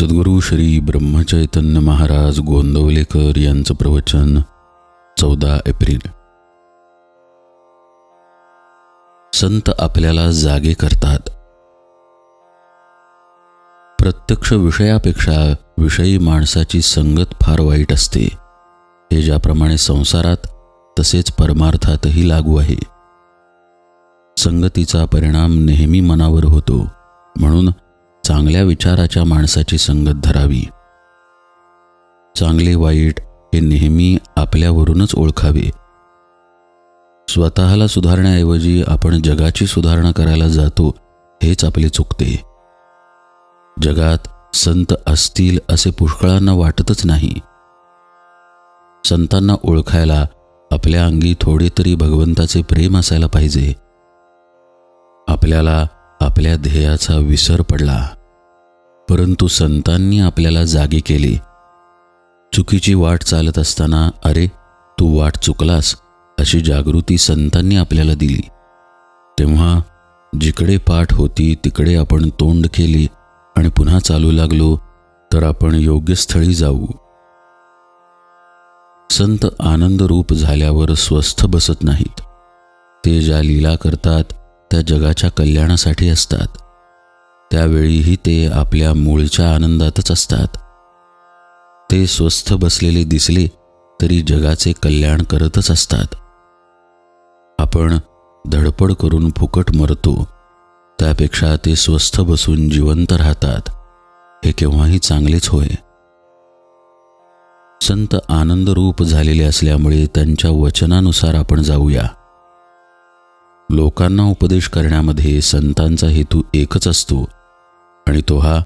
सद्गुरू श्री ब्रह्मचैतन्य महाराज गोंदवलेकर यांचं प्रवचन चौदा एप्रिल. संत आपल्याला जागे करतात. प्रत्यक्ष विषयापेक्षा विषयी माणसाची संगत फार वाईट असते. हे ज्याप्रमाणे संसारात तसेच परमार्थातही लागू आहे. संगतीचा परिणाम नेहमी मनावर होतो. म्हणून चांगल्या विचाराच्या माणसाची संगत धरावी. चांगले वाईट हे नेहमी आपल्यावरूनच ओळखावे. स्वतःला सुधारण्याऐवजी आपण जगाची सुधारणा करायला जातो हेच आपले चुकते. जगात संत असतील असे पुष्कळांना वाटतच नाही. संतांना ओळखायला आपल्या अंगी थोडे तरी भगवंताचे प्रेम असायला पाहिजे. आपल्याला आपल्या ध्येयाचा विसर पडला. परंतु संतांनी आपल्याला जागे केले. चुकीची वाट चालत असताना अरे तू वाट चुकलास अशी जागृती संतांनी आपल्याला दिली. तेव्हा जिकडे पाठ होती तिकडे आपण तोंड केली आणि पुन्हा चालू लागलो तर आपण योग्य स्थळी जाऊ. संत आनंदरूप झाल्यावर स्वस्थ बसत नाहीत. ते ज्या लीला करतात त्या जगाच्या कल्याणासाठी असतात. त्यावेळीही ते आपल्या मूळच्या आनंदातच असतात. ते स्वस्थ बसलेले दिसले तरी जगाचे कल्याण करतच असतात. आपण धडपड करून फुकट मरतो त्यापेक्षा ते स्वस्थ बसून जिवंत राहतात हे केव्हाही चांगलेच होय. संत आनंदरूप झालेले असल्यामुळे त्यांच्या वचनानुसार आपण जाऊया. लोकांना उपदेश करण्यामध्ये संतांचा हेतू एकच असतो आणि तो हा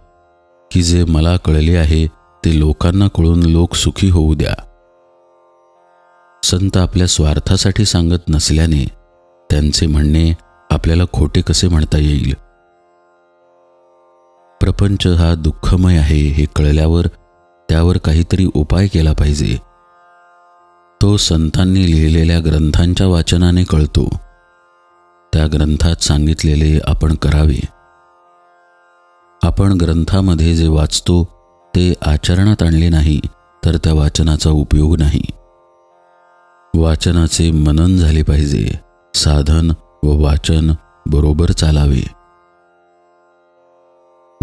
की जे मला कळले आहे ते लोकांना कळून लोक सुखी होऊ द्या. संत आपल्या स्वार्थासाठी सांगत नसल्याने त्यांचे म्हणणे आपल्याला खोटे कसे म्हणता येईल? प्रपंच हा दुःखमय आहे हे कळल्यावर त्यावर काहीतरी उपाय केला पाहिजे. तो संतांनी लिहिलेल्या ग्रंथांच्या वाचनाने कळतो. त्या ग्रंथात सांगितलेले आपण करावे. आपण ग्रंथामध्ये जे वाचतो ते आचरणात आणले नाही तर त्या वाचनाचा उपयोग नाही. वाचनाचे मनन झाले पाहिजे. साधन व वाचन बरोबर चालावे.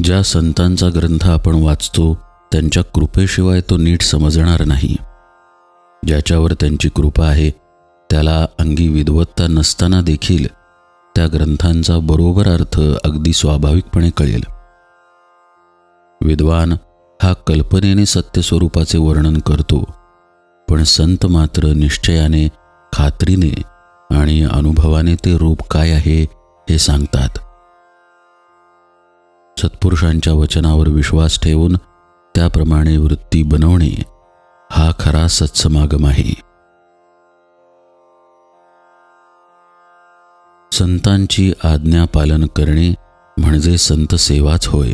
ज्या संतांचा ग्रंथ आपण वाचतो त्यांच्या कृपेशिवाय तो नीट समजणार नाही. ज्याच्यावर त्यांची कृपा आहे त्याला अंगी विद्वत्ता नसताना देखील त्या ग्रंथांचा बरोबर अर्थ अगदी स्वाभाविकपणे कळेल. विद्वान हा कल्पनेने सत्यस्वरूपाचे वर्णन करतो. पण संत मात्र निश्चयाने खात्रीने आणि अनुभवाने ते रूप काय आहे हे सांगतात. सत्पुरुषांच्या वचनावर विश्वास ठेवून त्याप्रमाणे वृत्ती बनवणे हा खरा सत्समागम आहे. संतांची आज्ञा पालन करणे म्हणजे संत सेवाच होय.